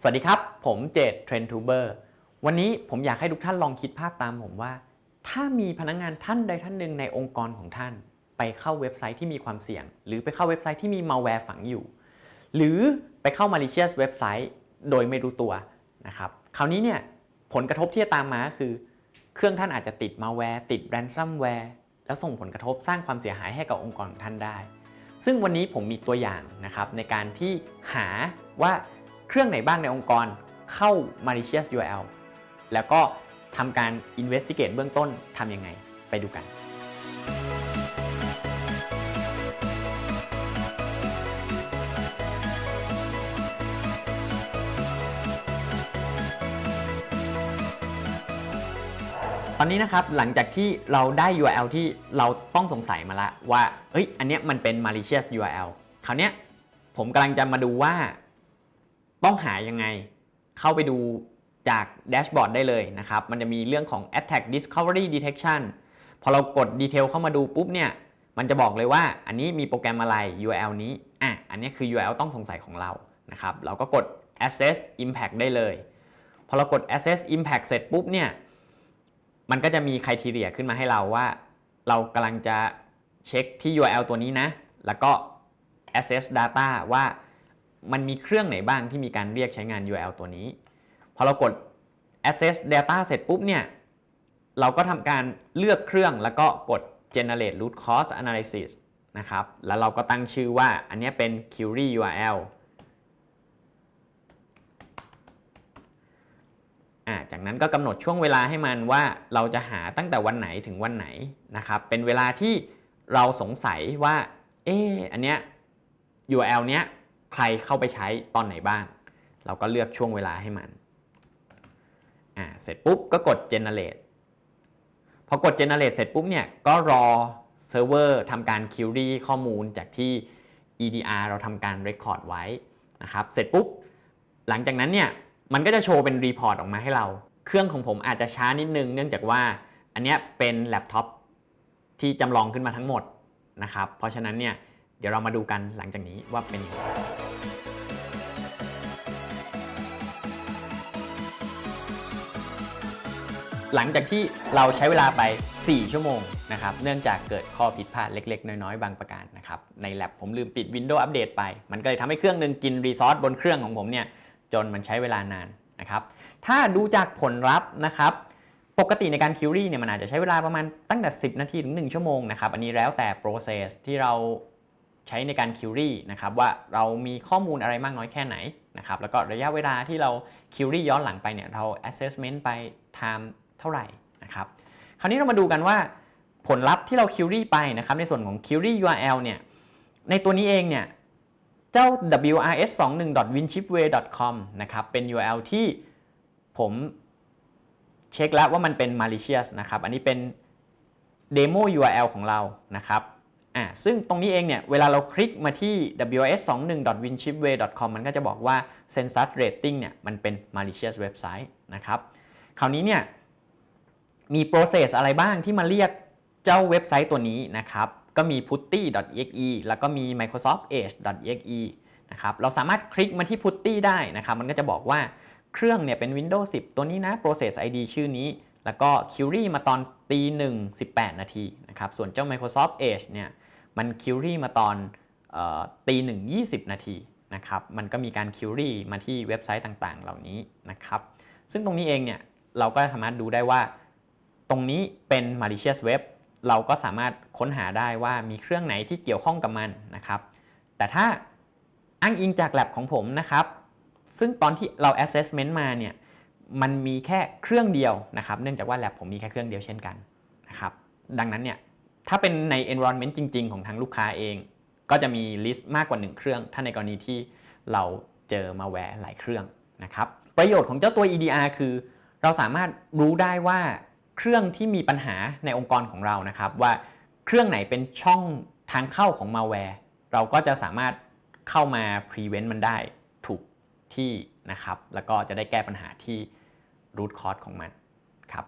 สวัสดีครับ ผมเจตเทรนทูเบอร์วันนี้ผมอยากให้ทุกท่านลองคิดภาพตามผมว่า ถ้ามีพนักงงานท่านใดท่านหนึ่งในองค์กรของท่าน ไปเข้าเว็บไซต์ที่มีความเสี่ยง หรือไปเข้าเว็บไซต์ที่มีมาแวร์ฝังอยู่ หรือไปเข้า malicious เว็บไซต์โดยไม่รู้ตัวนะครับคราวนี้เนี่ยผลกระทบที่จะตามมาคือ เครื่องท่านอาจจะติดมาแวร์ติดแรนซัมแวร์แล้วส่งผลกระทบสร้างความเสียหายให้กับองค์กรของท่านได้ ซึ่งวันนี้ผมมีตัวอย่างนะครับในการที่หาว่า เครื่องไหนบ้างในองค์กรเข้า malicious URL แล้วก็ทำการ investigate เบื้องต้นทำยังไงไปดูกัน ตอนนี้นะครับหลังจากที่เราได้ URL ที่เราต้องสงสัยมาละว่า เอ้ย อันเนี้ยมันเป็น malicious URL คราวเนี้ยผมกำลังจะมาดูว่า ต้องหายังไง เข้าไปดูจากแดชบอร์ดได้เลยนะครับ มันจะมีเรื่องของ attack discovery detection พอเรากดดีเทลเข้ามาดูปุ๊บเนี่ยมันจะบอกเลยว่าอันนี้มีโปรแกรมอะไร URL นี้อะอันนี้คือ URL ต้องสงสัยของเรานะครับ เราก็กด assess impact ได้เลย พอเรากด assess impact เสร็จปุ๊บเนี่ยมันก็จะมีคุณทีเรียขึ้นมาให้เราว่า เรากำลังจะเช็คที่ URL ตัวนี้นะ แล้วก็ access data ว่า มันมีเครื่องไหนบ้างที่มีการเรียกใช้งาน URL ตัวนี้ พอเรากด access data เสร็จปุ๊บเนี่ย เราก็ทำการเลือกเครื่องแล้วก็กด generate root cause analysis นะครับ แล้วเราก็ตั้งชื่อว่าอันนี้เป็น query URL อ่าจากนั้นก็กำหนดช่วงเวลาให้มันว่าเราจะหาตั้งแต่วันไหนถึงวันไหนนะครับ เป็นเวลาที่เราสงสัยว่า เอออันเนี้ย URL เนี้ย ใครเข้าไปใช้ตอนไหนบ้าง เราก็เลือกช่วงเวลาให้มัน อ่า เสร็จปุ๊บก็กด generate พอกด generate เสร็จปุ๊บเนี่ยก็รอเซิร์ฟเวอร์ทำการ query ข้อมูลจากที่ EDR เราทำการ record ไว้นะครับ เสร็จปุ๊บ หลังจากนั้นเนี่ยมันก็จะโชว์เป็นรีพอร์ตออกมาให้เรา เครื่องของผมอาจจะช้านิดนึง เนื่องจากว่าอันนี้เป็นแล็ปท็อปที่จำลองขึ้นมาทั้งหมดนะครับ เพราะฉะนั้นเนี่ย เดี๋ยวเรามาดูกันหลังจากนี้ว่าเป็นยังไงหลังจากที่เราใช้เวลาไป 4 ชั่วโมงนะครับ เนื่องจากเกิดข้อผิดพลาดเล็ก ๆ น้อย ๆ บางประการนะครับ ในแ a บผมลืมปิด Windows Update ไป มันก็เลยทำให้เครื่องหนึ่งกินรีซอสบนเครื่องของผมเนี่ยจนมันใช้เวลานานนะครับ ถ้าดูจากผลลัพธ์นะครับ ปกติในการคิวรี่เนี่ยมันอาจจะใช้เวลาประมาณตั้งแต่ 10 นาทีถึง 1 ชั่วโมงนะครับ อันนี้แล้วแต่ process ที่เรา ใช้ในการคิวรี่นะครับว่าเรามีข้อมูลอะไรมากน้อยแค่ไหนนะครับแล้วก็ระยะเวลาที่เราคิวรี่ย้อนหลังไปเนี่ยเรา assessment ไป time เท่าไหร่นะครับคราวนี้เรามาดูกันว่าผลลัพธ์ที่เราคิวรี่ไปนะครับในส่วนของ query URL เนี่ยในตัวนี้เองเนี่ยเจ้า wrs21.winchipway.com นะครับเป็น URL ที่ผมเช็คแล้วว่ามันเป็น malicious นะครับอันนี้เป็น demo URL ของเรานะครับ อ่าซึ่งตรงนี้เองเนี่ย เวลาเราคลิกมาที่ ws21.winchipway.com มันก็จะบอกว่า census rating เนี่ย มันเป็น malicious website นะครับ คราวนี้เนี่ย มี process อะไรบ้างที่มาเรียกเจ้าเว็บไซต์ตัวนี้นะครับ ก็มี putty.exe แล้วก็มี microsoft edge.exe นะครับ เราสามารถคลิกมาที่ putty ได้นะครับ มันก็จะบอกว่าเครื่องเนี่ยเป็น Windows 10 ตัวนี้นะ process ID ชื่อนี้แล้วก็ query มาตอนตี1 18นาทีนะครับ ส่วนเจ้า Microsoft Edge เนี่ย มัน query มาตอนตีหนึ่ง20นาทีนะครับ มันก็มีการ query มาที่เว็บไซต์ต่างๆ เหล่านี้นะครับ ซึ่งตรงนี้เองเนี่ยเราก็สามารถดูได้ว่า ตรงนี้เป็น malicious web เราก็สามารถค้นหาได้ว่ามีเครื่องไหนที่เกี่ยวข้องกับมันนะครับ แต่ถ้าอ้างอิงจาก lab ของผมนะครับ ซึ่งตอนที่เรา assessment มาเนี่ย มันมีแค่เครื่องเดียวนะครับ เนื่องจากว่า lab ผมมีแค่เครื่องเดียวเช่นกันนะครับ ดังนั้นเนี่ย ถ้าเป็นใน environment จริง ๆ ของทางลูกค้าเอง ก็จะมี list มากกว่า 1 เครื่อง ถ้าในกรณีที่เราเจอมาแวร์หลายเครื่องนะครับประโยชน์ของเจ้าตัว EDR คือ เราสามารถรู้ได้ว่าเครื่องที่มีปัญหาในองค์กรของเรานะครับ ว่าเครื่องไหนเป็นช่องทางเข้าของมาแวร์เราก็จะสามารถเข้ามา prevent มันได้ถูกที่นะครับ แล้วก็จะได้แก้ปัญหาที่ root cause ของมันครับ